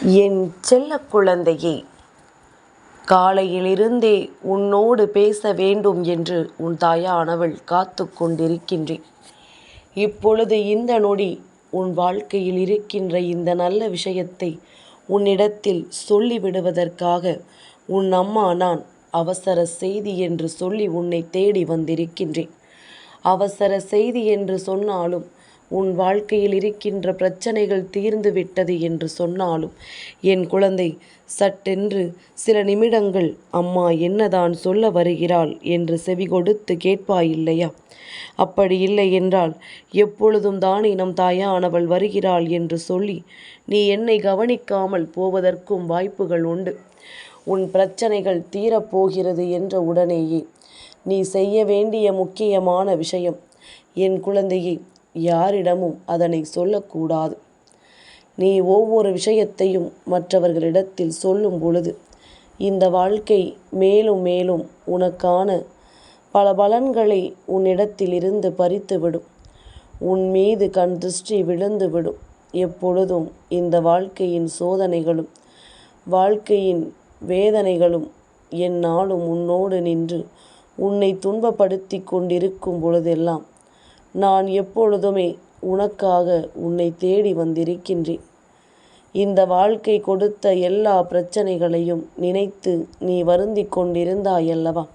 என் செல்ல குழந்தையே காலையிலிருந்தே உன்னோடு பேச வேண்டும் என்று உன் தாயானவள் காத்து கொண்டிருக்கின்றேன். இப்பொழுது இந்த நொடி உன் வாழ்க்கையில் இருக்கின்ற இந்த நல்ல விஷயத்தை உன்னிடத்தில் சொல்லிவிடுவதற்காக உன் அம்மா நான் அவசர செய்தி என்று சொல்லி உன்னை தேடி வந்திருக்கின்றேன். அவசர செய்தி என்று சொன்னாலும் உன் வாழ்க்கையில் இருக்கின்ற பிரச்சனைகள் தீர்ந்து விட்டது என்று சொன்னாலும் என் குழந்தை சட்டென்று சில நிமிடங்கள் அம்மா என்னதான் சொல்ல வருகிறாள் என்று செவி கொடுத்து கேட்பாயில்லையா? அப்படி இல்லை என்றால் எப்பொழுதும் தானே நம் தாயானவள் வருகிறாள் என்று சொல்லி நீ என்னை கவனிக்காமல் போவதற்கும் வாய்ப்புகள் உண்டு. உன் பிரச்சனைகள் தீரப்போகிறது என்ற உடனேயே நீ செய்ய வேண்டிய முக்கியமான விஷயம் என் குழந்தையை யாரிடமும் அதனை சொல்லக்கூடாது. நீ ஒவ்வொரு விஷயத்தையும் மற்றவர்களிடத்தில் சொல்லும் பொழுது இந்த வாழ்க்கை மேலும் மேலும் உனக்கான பல பலன்களை உன்னிடத்திலிருந்து பறித்துவிடும். உன் மீது கண் திருஷ்டி விழுந்துவிடும். எப்பொழுதும் இந்த வாழ்க்கையின் சோதனைகளும் வாழ்க்கையின் வேதனைகளும் எந்நாளும் உன்னோடு நின்று உன்னை துன்பப்படுத்தி கொண்டிருக்கும் பொழுதெல்லாம் நான் எப்பொழுதுமே உனக்காக உன்னை தேடி வந்திருக்கின்றேன். இந்த வாழ்க்கை கொடுத்த எல்லா பிரச்சனைகளையும் நினைத்து நீ வருந்தி கொண்டிருந்தாயல்லவா?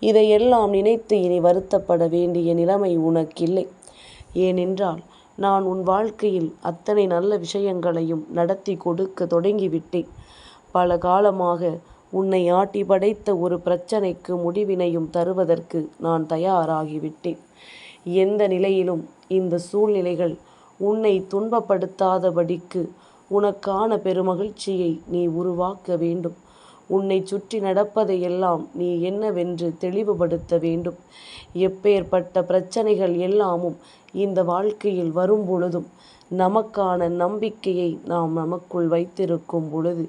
இதையெல்லாம் நினைத்து இனி வருத்தப்பட வேண்டிய நிலைமை உனக்கில்லை. ஏனென்றால் நான் உன் வாழ்க்கையில் அத்தனை நல்ல விஷயங்களையும் நடத்தி கொடுக்க தொடங்கிவிட்டேன். பல காலமாக உன்னை ஆட்டி படைத்த ஒரு பிரச்சனைக்கு முடிவினையும் தருவதற்கு நான் தயாராகிவிட்டேன். எந்த நிலையிலும் இந்த சூழ்நிலைகள் உன்னை துன்பப்படுத்தாதபடிக்கு உனக்கான பெருமகிழ்ச்சியை நீ உருவாக்க வேண்டும். உன்னை சுற்றி நடப்பதையெல்லாம் நீ என்னவென்று தெளிவுபடுத்த வேண்டும். எப்பேற்பட்ட பிரச்சனைகள் எல்லாமும் இந்த வாழ்க்கையில் வரும் பொழுதும் நமக்கான நம்பிக்கையை நாம் நமக்குள் வைத்திருக்கும் பொழுது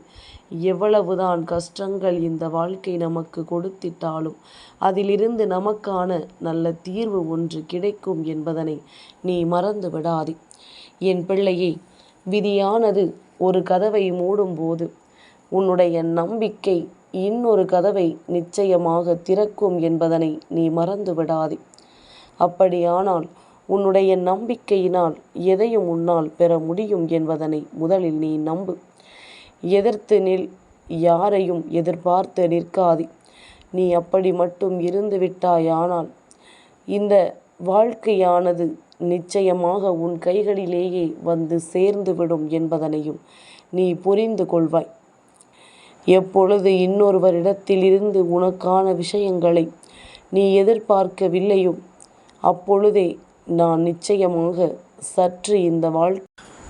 எவ்வளவுதான் கஷ்டங்கள் இந்த வாழ்க்கை நமக்கு கொடுத்திட்டாலும் அதிலிருந்து நமக்கான நல்ல தீர்வு ஒன்று கிடைக்கும் என்பதனை நீ மறந்து விடாதே. என் பிள்ளையே விதியானது ஒரு கதவை மூடும்போது உன்னுடைய நம்பிக்கை இன்னொரு கதவை நிச்சயமாக திறக்கும் என்பதனை நீ மறந்து விடாதே. அப்படியானால் உன்னுடைய நம்பிக்கையினால் எதையும் உன்னால் பெற முடியும் என்பதனை முதலில் நீ நம்பு. எதிர்த்து நில் யாரையும் எதிர்பார்த்து நிற்காதி. நீ அப்படி மட்டும் இருந்து விட்டாயானால் இந்த வாழ்க்கையானது நிச்சயமாக உன் கைகளிலேயே வந்து சேர்ந்துவிடும் என்பதனையும் நீ புரிந்து கொள்வாய். எப்பொழுது இன்னொருவரிடத்திலிருந்து உனக்கான விஷயங்களை நீ எதிர்பார்க்கவில்லையோ அப்பொழுதே நான் நிச்சயமாக சற்று இந்த வாழ்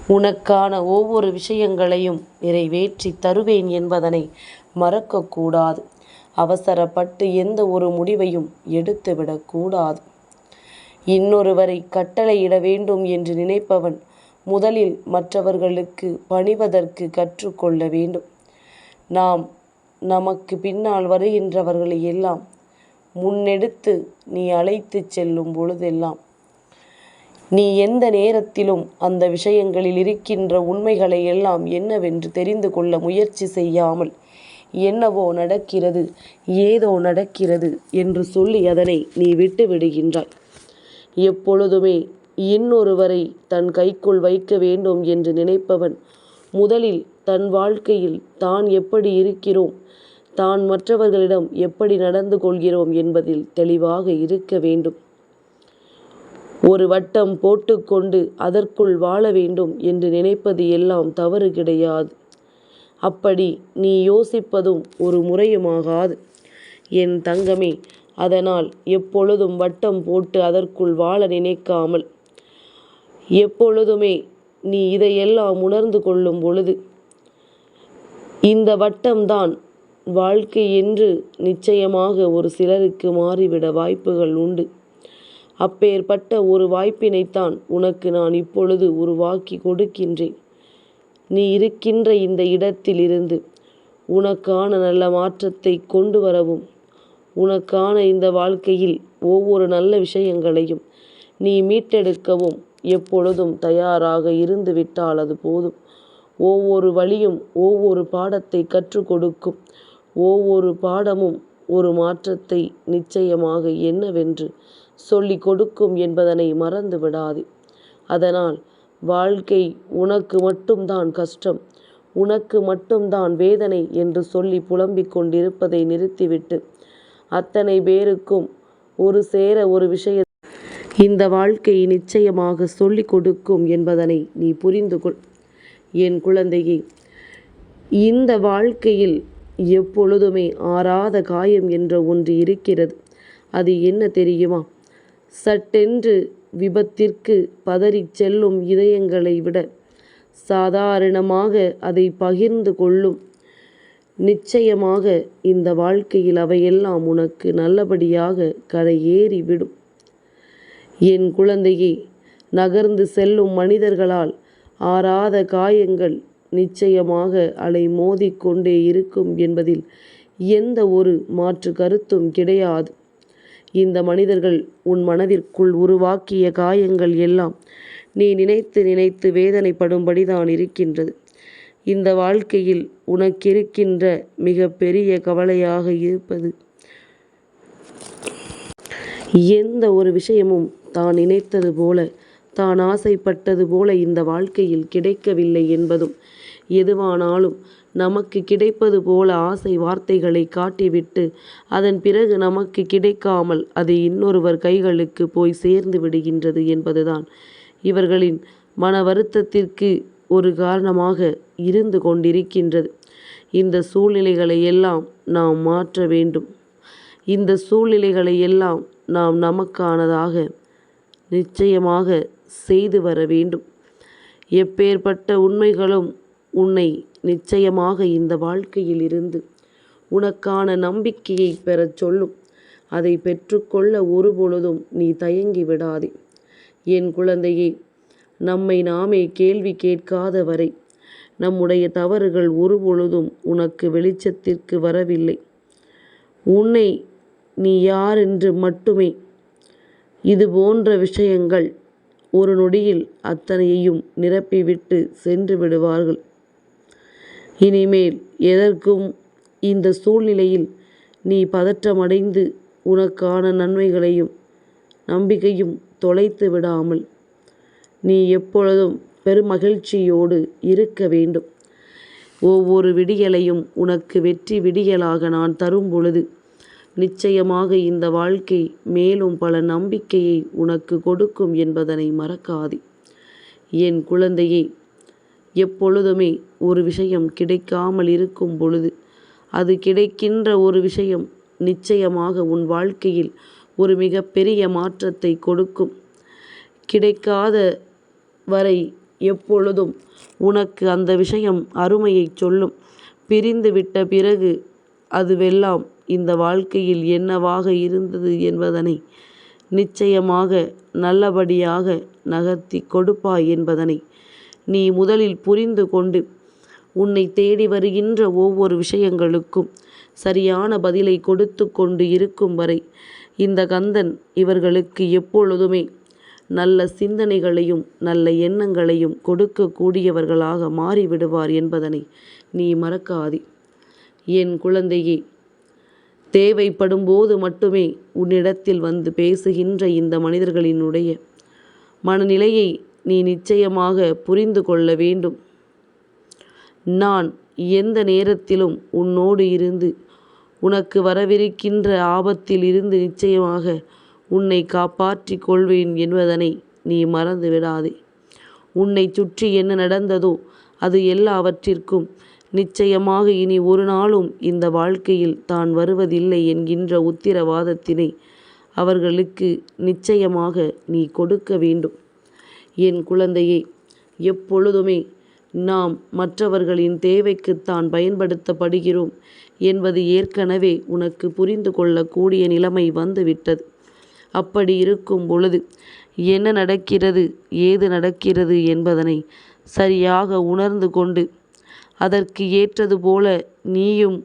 உனக்கான ஒவ்வொரு விஷயங்களையும் நிறைவேற்றி தருவேன் என்பதனை மறக்கக்கூடாது. அவசரப்பட்டு எந்த ஒரு முடிவையும் எடுத்துவிடக்கூடாது இன்னொருவரை கட்டளையிட வேண்டும் என்று நினைப்பவன் முதலில் மற்றவர்களுக்கு பணிவதற்கு கற்றுக்கொள்ள வேண்டும். நாம் நமக்கு பின்னால் வருகின்றவர்களை எல்லாம் முன்னெடுத்து நீ அழைத்துச் செல்லும் பொழுதெல்லாம் நீ எந்த நேரத்திலும் அந்த விஷயங்களில் இருக்கின்ற உண்மைகளை எல்லாம் என்னவென்று தெரிந்து கொள்ள முயற்சி செய்யாமல் என்னவோ நடக்கிறது ஏதோ நடக்கிறது என்று சொல்லி அதனை நீ விட்டு விடுகின்றாய். எப்பொழுதுமே இன்னொருவரை தன் கைக்குள் வைக்க வேண்டும் என்று நினைப்பவன் முதலில் தன் வாழ்க்கையில் தான் எப்படி இருக்கிறோம் தான் மற்றவர்களிடம் எப்படி நடந்து கொள்கிறோம் என்பதில் தெளிவாக இருக்க வேண்டும். ஒரு வட்டம் போட்டுக்கொண்டு அதற்குள் வாழ வேண்டும் என்று நினைப்பது எல்லாம் தவறு கிடையாது. அப்படி நீ யோசிப்பதும் ஒரு முறையுமாகாது. என் தங்கமே அதனால் எப்பொழுதும் வட்டம் போட்டு அதற்குள் வாழ நினைக்காமல் எப்பொழுதுமே நீ இதையெல்லாம் உணர்ந்து கொள்ளும் பொழுது இந்த வட்டம்தான் வாழ்க்கை என்று நிச்சயமாக ஒரு சிலருக்கு மாறிவிட வாய்ப்புகள் உண்டு. அப்பேற்பட்ட ஒரு வாய்ப்பினைத்தான் உனக்கு நான் இப்பொழுது உருவாக்கி கொடுக்கின்றேன். நீ இருக்கின்ற இந்த இடத்திலிருந்து உனக்கான நல்ல மாற்றத்தை கொண்டு வரவும் உனக்கான இந்த வாழ்க்கையில் ஒவ்வொரு நல்ல விஷயங்களையும் நீ மீட்டெடுக்கவும். எப்பொழுதும் தயாராக இருந்து விட்டால் அது போதும். ஒவ்வொரு வழியும் ஒவ்வொரு பாடத்தை கற்றுக் கொடுக்கும். ஒவ்வொரு பாடமும் ஒரு மாற்றத்தை நிச்சயமாக என்னவென்று சொல்லிக் கொடுக்கும் என்பதனை மறந்து விடாதே. அதனால் வாழ்க்கை உனக்கு மட்டும்தான் கஷ்டம் உனக்கு மட்டும்தான் வேதனை என்று சொல்லி புலம்பிக் கொண்டிருப்பதை நிறுத்திவிட்டு அத்தனை பேருக்கும் ஒரு சேர ஒரு விஷய இந்த வாழ்க்கை நிச்சயமாக சொல்லிக் கொடுக்கும் என்பதனை நீ புரிந்து கொள். என் குழந்தையே இந்த வாழ்க்கையில் எப்பொழுதுமே ஆறாத காயம் என்ற ஒன்று இருக்கிறது. அது என்ன தெரியுமா? சட்டென்று விபத்திற்கு பதறிச் செல்லும் இதயங்களை விட சாதாரணமாக அதை பகிர்ந்து கொள்ளும். நிச்சயமாக இந்த வாழ்க்கையில் அவையெல்லாம் உனக்கு நல்லபடியாக கரையேறி விடும் என் குழந்தையே நகர்ந்து செல்லும் மனிதர்களால் ஆறாத காயங்கள் நிச்சயமாக அலை மோதிக்கொண்டே இருக்கும் என்பதில் எந்த ஒரு மாற்று கருத்தும் கிடையாது. இந்த மனிதர்கள் உன் மனதிற்குள் உருவாக்கிய காயங்கள் எல்லாம் நீ நினைத்து நினைத்து வேதனைப்படும்படிதான் இருக்கின்றது. இந்த வாழ்க்கையில் உனக்கிருக்கின்ற மிக பெரிய கவலையாக இருப்பது. எந்த ஒரு விஷயமும் தான் நினைத்தது போல தான் ஆசைப்பட்டது போல இந்த வாழ்க்கையில் கிடைக்கவில்லை என்பதும் எதுவானாலும் நமக்கு கிடைப்பது போல ஆசை வார்த்தைகளை காட்டிவிட்டு அதன் பிறகு நமக்கு கிடைக்காமல் அது இன்னொருவர் கைகளுக்கு போய் சேர்ந்து விடுகின்றது என்பதுதான். இவர்களின் மன வருத்தத்திற்கு ஒரு காரணமாக இருந்து கொண்டிருக்கின்றது. இந்த சூழ்நிலைகளை எல்லாம் நாம் மாற்ற வேண்டும். இந்த சூழ்நிலைகளை எல்லாம் நாம் நமக்கானதாக நிச்சயமாக செய்து வர வேண்டும். எப்பேற்பட்ட உண்மைகளும் உன்னை நிச்சயமாக இந்த வாழ்க்கையில் இருந்து உனக்கான நம்பிக்கையை பெறச் சொல்லும். அதை பெற்றுக்கொள்ள ஒருபொழுதும் நீ தயங்கி விடாதே. என் குழந்தையே நம்மை நாமே கேள்வி கேட்காத வரை நம்முடைய தவறுகள் ஒருபொழுதும் உனக்கு வெளிச்சத்திற்கு வரவில்லை. உன்னை நீ யார் என்று மட்டுமே. இது போன்ற விஷயங்கள் ஒரு நொடியில் அத்தனையையும் நிரப்பிவிட்டு சென்று விடுவார்கள். இனிமேல் எதற்கும் இந்த சூழ்நிலையில் நீ பதற்றமடைந்து உனக்கான நன்மைகளையும் நம்பிக்கையும் தொலைத்து விடாமல் நீ எப்பொழுதும் பெருமகிழ்ச்சியோடு இருக்க வேண்டும். ஒவ்வொரு விடியலையும் உனக்கு வெற்றி விடியலாக நான் தரும் பொழுது நிச்சயமாக இந்த வாழ்க்கை மேலும் பல நம்பிக்கையை உனக்கு கொடுக்கும் என்பதனை மறக்காதே. என் குழந்தையே எப்பொழுதுமே ஒரு விஷயம் கிடைக்காமல் இருக்கும் பொழுது அது கிடைக்கின்ற ஒரு விஷயம் நிச்சயமாக உன் வாழ்க்கையில் ஒரு மிகப்பெரிய மாற்றத்தை கொடுக்கும். கிடைக்காத வரை எப்பொழுதும் உனக்கு அந்த விஷயம் அருமையை சொல்லும். பிரிந்து விட்ட பிறகு அதுவெல்லாம் இந்த வாழ்க்கையில் என்னவாக இருந்தது என்பதனை நிச்சயமாக நல்லபடியாக நகர்த்தி கொடுப்பாய் என்பதனை நீ முதலில் புரிந்து கொண்டு உன்னை தேடி வருகின்ற ஒவ்வொரு விஷயங்களுக்கும் சரியான பதிலை கொடுத்து கொண்டு இருக்கும் வரை இந்த கந்தன் இவர்களுக்கு எப்பொழுதுமே நல்ல சிந்தனைகளையும் நல்ல எண்ணங்களையும் கொடுக்கக்கூடியவர்களாக மாறிவிடுவார் என்பதனை நீ மறக்காதே. என் குழந்தையே தேவைப்படும் போது மட்டுமே உன்னிடத்தில் வந்து பேசுகின்ற இந்த மனிதர்களினுடைய மனநிலையை நீ நிச்சயமாக புரிந்து கொள்ள வேண்டும். நான் எந்த நேரத்திலும் உன்னோடு இருந்து உனக்கு வரவிருக்கின்ற ஆபத்தில் இருந்து நிச்சயமாக உன்னை காப்பாற்றிக் கொள்வேன் என்பதனை நீ மறந்து விடாதே உன்னை சுற்றி என்ன நடந்ததோ அது எல்லாவற்றிற்கும் நிச்சயமாக இனி ஒரு நாளும் இந்த வாழ்க்கையில் தான் வருவதில்லை என்கின்ற உத்திரவாதத்தினை அவர்களுக்கு நிச்சயமாக நீ கொடுக்க வேண்டும். என் குழந்தையே எப்பொழுதுமே நாம் மற்றவர்களின் தேவைக்குத்தான் பயன்படுத்தப்படுகிறோம் என்பது ஏற்கனவே உனக்கு புரிந்து கொள்ளக்கூடிய நிலைமை வந்துவிட்டது. அப்படி இருக்கும் பொழுது என்ன நடக்கிறது ஏது நடக்கிறது என்பதனை சரியாக உணர்ந்து கொண்டு அதற்கு ஏற்றது போல நீயும்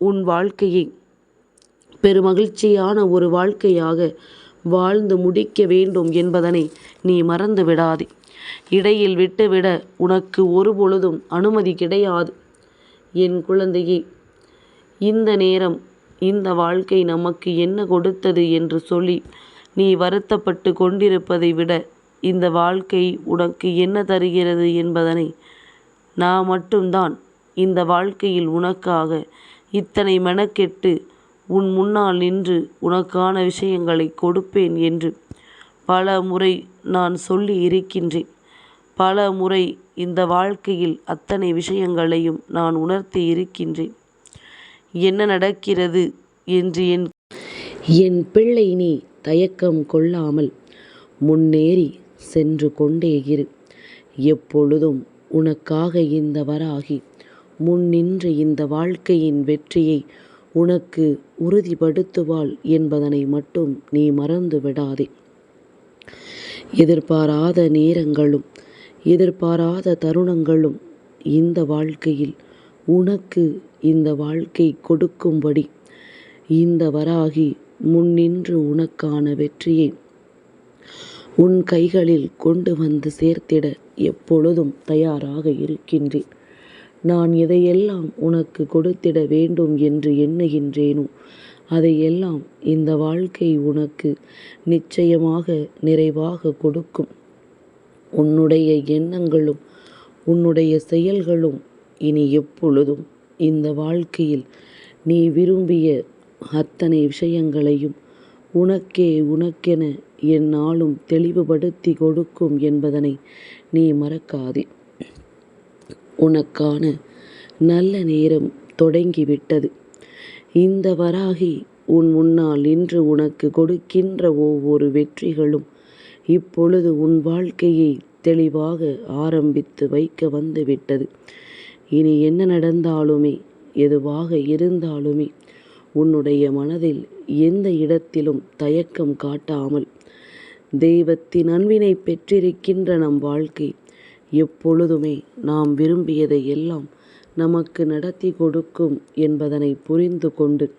உன் வாழ்க்கையை பெருமகிழ்ச்சியான ஒரு வாழ்க்கையாக வாழ்ந்து முடிக்க வேண்டும் என்பதனை நீ மறந்து விடாதே இடையில் விட்டுவிட உனக்கு ஒரு பொழுதும் அனுமதி கிடையாது. என் குழந்தையே இந்த நேரம் இந்த வாழ்க்கை நமக்கு என்ன கொடுத்தது என்று சொல்லி நீ வருத்தப்பட்டு கொண்டிருப்பதை விட இந்த வாழ்க்கை உனக்கு என்ன தருகிறது என்பதனை நான் மட்டும்தான் இந்த வாழ்க்கையில் உனக்காக இத்தனை மெனக்கெட்டு உன் முன்னால் நின்று உனக்கான விஷயங்களை கொடுப்பேன் என்று பல முறை நான் சொல்லி இருக்கின்றேன். பல முறை இந்த வாழ்க்கையில் அத்தனை விஷயங்களையும் நான் உணர்த்தி இருக்கின்றேன். என்ன நடக்கிறது என்று என் என் பிள்ளை நீ தயக்கம் கொள்ளாமல் முன்னேறி சென்று கொண்டே இரு. எப்பொழுதும் உனக்காக இந்த வராகி முன்னின்று இந்த வாழ்க்கையின் வெற்றியை உனக்கு உறுதிப்படுத்துவாள் என்பதனை மட்டும் நீ மறந்து விடாதே எதிர்பாராத நேரங்களும் எதிர்பாராத தருணங்களும் இந்த வாழ்க்கையில் உனக்கு இந்த வாழ்க்கை கொடுக்கும்படி இந்த வராகி முன்னின்று உனக்கான வெற்றியை உன் கைகளில் கொண்டு வந்து சேர்த்திட எப்பொழுதும் தயாராக இருக்கின்றேன். நான் எதையெல்லாம் உனக்கு கொடுத்திட வேண்டும் என்று எண்ணுகின்றேனோ அதையெல்லாம் இந்த வாழ்க்கை உனக்கு நிச்சயமாக நிறைவாக கொடுக்கும். உன்னுடைய எண்ணங்களும் உன்னுடைய செயல்களும் இனி எப்பொழுதும் இந்த வாழ்க்கையில் நீ விரும்பிய அத்தனை விஷயங்களையும் உனக்கே உனக்கென என்னாலும் தெளிவுபடுத்தி கொடுக்கும் என்பதனை நீ மறக்காதே. உனக்கான நல்ல நேரம் தொடங்கிவிட்டது. இந்த வராகி உன் முன்னால் இன்று உனக்கு கொடுக்கின்ற ஒவ்வொரு வெற்றிகளும் இப்பொழுது உன் வாழ்க்கையை தெளிவாக ஆரம்பித்து வைக்க வந்துவிட்டது இனி என்ன நடந்தாலுமே எதுவாக இருந்தாலுமே உன்னுடைய மனதில் எந்த இடத்திலும் தயக்கம் காட்டாமல் தெய்வத்தின் அன்பினை பெற்றிருக்கின்ற நம் வாழ்க்கை எப்பொழுதுமே நாம் விரும்பியதை எல்லாம் நமக்கு நடத்தி கொடுக்கும் என்பதனை புரிந்து கொண்டு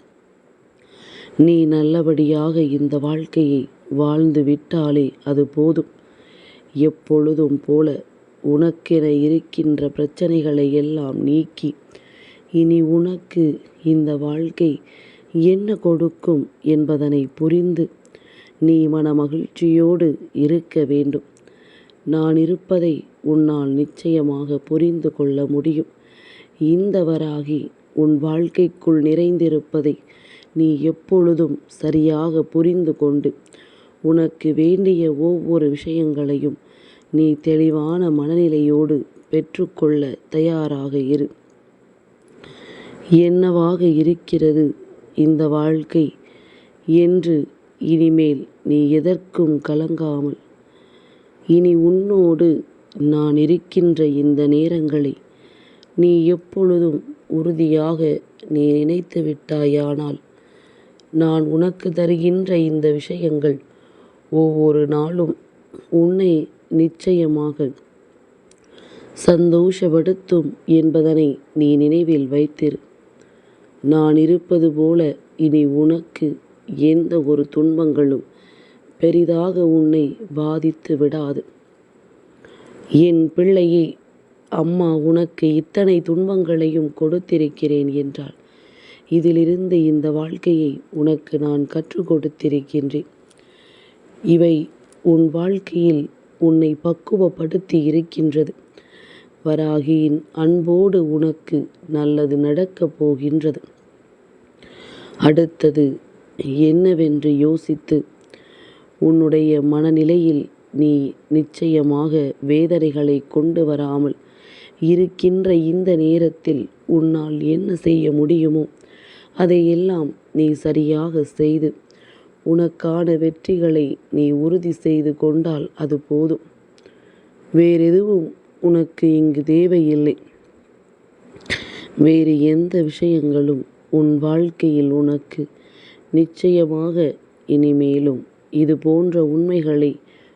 நீ நல்லபடியாக இந்த வாழ்க்கையை வாழ்ந்து விட்டாலே அது போதும். எப்பொழுதும் போல உனக்கென இருக்கின்ற பிரச்சனைகளை எல்லாம் நீக்கி இனி உனக்கு இந்த வாழ்க்கை என்ன கொடுக்கும் என்பதனை புரிந்து நீ மன மகிழ்ச்சியோடு இருக்க வேண்டும். நான் இருப்பதை உன்னால் நிச்சயமாக புரிந்து கொள்ள முடியும். இந்தவராகி உன் வாழ்க்கைக்குள் நிறைந்திருப்பதை நீ எப்பொழுதும் சரியாக புரிந்து கொண்டு உனக்கு வேண்டிய ஒவ்வொரு விஷயங்களையும் நீ தெளிவான மனநிலையோடு பெற்றுக்கொள்ள தயாராக இரு. என்னவாக இருக்கிறது இந்த வாழ்க்கை? என்று இனிமேல் நீ எதற்கும் கலங்காமல் இனி உன்னோடு நான் இருக்கின்ற இந்த நேரங்களை நீ எப்பொழுதும் உறுதியாக நீ நினைத்து விட்டாயானால் நான் உனக்கு தருகின்ற இந்த விஷயங்கள் ஒவ்வொரு நாளும் உன்னை நிச்சயமாக சந்தோஷப்படுத்தும் என்பதனை நீ நினைவில் வைத்திரு. நான் இருப்பது போல இனி உனக்கு எந்த ஒரு துன்பங்களும் பெரிதாக உன்னை பாதித்து விடாது. என் பிள்ளையே அம்மா உனக்கு இத்தனை துன்பங்களையும் கொடுத்திருக்கிறேன் என்றால் இதிலிருந்து இந்த வாழ்க்கையை உனக்கு நான் கற்றுக் கொடுத்திருக்கின்றேன். இவை உன் வாழ்க்கையில் உன்னை பக்குவப்படுத்தி இருக்கின்றது. வராகியின் அன்போடு உனக்கு நல்லது நடக்கப் போகின்றது. அடுத்தது என்னவென்று யோசித்து உன்னுடைய மனநிலையில் நீ நிச்சயமாக வேதனைகளை கொண்டு வராமல் இருக்கின்ற இந்த நேரத்தில் உன்னால் என்ன செய்ய முடியுமோ அதையெல்லாம் நீ சரியாக செய்து உனக்கான வெற்றிகளை நீ உறுதி செய்து கொண்டால் அது போதும். வேறெதுவும் உனக்கு இங்கு தேவையில்லை. வேறு எந்த விஷயங்களும் உன் வாழ்க்கையில் உனக்கு நிச்சயமாக இனிமேலும் இது போன்ற உண்மைகளை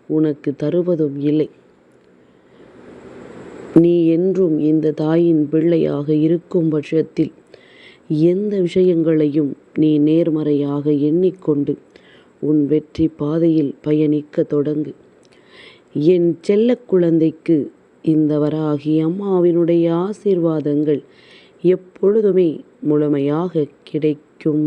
உனக்கு தருவதும் இல்லை. நீ என்றும் இந்த தாயின் பிள்ளையாக இருக்கும் பட்சத்தில் எந்த விஷயங்களையும் நீ நேர்மறையாக எண்ணிக்கொண்டு உன் வெற்றி பாதையில் பயணிக்க தொடங்கு. என் செல்ல குழந்தைக்கு இந்த வராகி அம்மாவினுடைய ஆசீர்வாதங்கள் எப்பொழுதுமே முழுமையாக கிடைக்கும்.